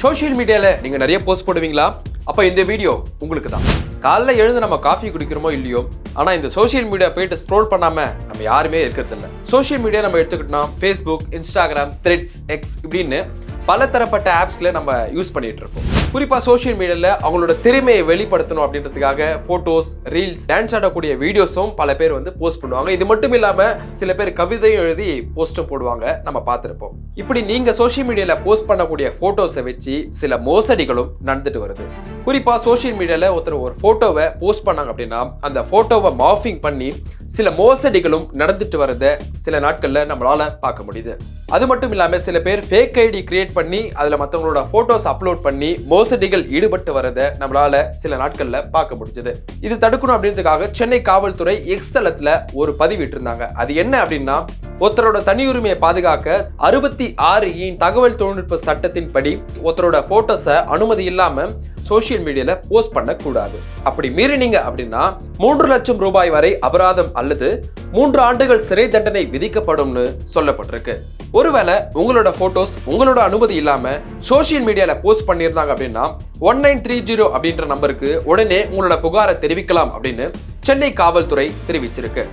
Social மீடியாவில் நீங்கள் நிறைய போஸ்ட் போடுவீங்களா? அப்போ இந்த வீடியோ உங்களுக்கு தான் காலைல எழுந்து நம்ம காஃபி குடிக்கிறோமோ இல்லையோ ஆனால் இந்த சோஷியல் மீடியா போயிட்டு ஸ்க்ரோல் பண்ணாம நம்ம யாருமே இருக்கிறதில்ல. சோஷியல் மீடியா நம்ம எடுத்துக்கிட்டோம்னா ஃபேஸ்புக் இன்ஸ்டாகிராம் த்ரெட்ஸ் எக்ஸ் இப்படின்னு பலதரப்பட்ட ஆப்ஸில் நம்ம யூஸ் பண்ணிகிட்டு இருக்கோம் குறிப்பாக சோஷியல் மீடியாவில் அவங்களோட திறமையை வெளிப்படுத்தணும் அப்படின்றதுக்காக ஃபோட்டோஸ் ரீல்ஸ் டான்ஸ் ஆடக்கூடிய வீடியோஸும் பல பேர் வந்து போஸ்ட் பண்ணுவாங்க. இது மட்டும் இல்லாமல் சில பேர் கவிதையும் எழுதி போஸ்ட்டும் போடுவாங்க. நம்ம பார்த்துருப்போம். இப்படி நீங்கள் சோஷியல் மீடியாவில் போஸ்ட் பண்ணக்கூடிய ஃபோட்டோஸை வச்சு சில மோசடிகளும் நடந்துட்டு வருது. குறிப்பாக சோஷியல் மீடியாவில் ஒருத்தர் ஒரு ஃபோட்டோவை போஸ்ட் பண்ணாங்க அப்படின்னா அந்த ஃபோட்டோவை மார்ஃபிங் பண்ணி சில மோசடிகளும் நடந்துட்டு வரத சில நாட்களில் நம்மளால பார்க்க முடியுது. அது மட்டும் இல்லாமல் சில பேர் ஃபேக் ஐடி கிரியேட் பண்ணி அதில் மற்றவங்களோட ஃபோட்டோஸ் அப்லோட் பண்ணி மோசடிகள் ஈடுபட்டு வரத நம்மளால சில நாட்களில் பார்க்க முடிஞ்சது. இது தடுக்கணும் அப்படின்றதுக்காக சென்னை காவல்துறை எக்ஸ் தளத்தில் ஒரு பதிவிட்டிருந்தாங்க. அது என்ன அப்படின்னா ஒருத்தரோட தனி உரிமையை பாதுகாக்க அறுபத்தி ஆறு இன் தகவல் தொழில்நுட்ப சட்டத்தின்படி ஒருத்தரோட போட்டோஸை அனுமதி இல்லாமல் சோஷியல் மீடியால போஸ்ட் பண்ணக்கூடாது. அப்படி மீறினீங்க அப்படின்னா மூன்று லட்சம் ரூபாய் வரை அபராதம் அல்லது மூன்று ஆண்டுகள் சிறை தண்டனை விதிக்கப்படும்னு சொல்லப்பட்டிருக்கு. ஒருவேளை உங்களோட போட்டோஸ் உங்களோட அனுமதி இல்லாம சோஷியல் மீடியால போஸ்ட் பண்ணியிருந்தாங்க அப்படின்னா ஒன் நைன் த்ரீ ஜீரோ அப்படின்ற நம்பருக்கு உடனே உங்களோட புகாரை தெரிவிக்கலாம் அப்படின்னு சென்னை காவல்துறை தெரிவிச்சிருக்கு.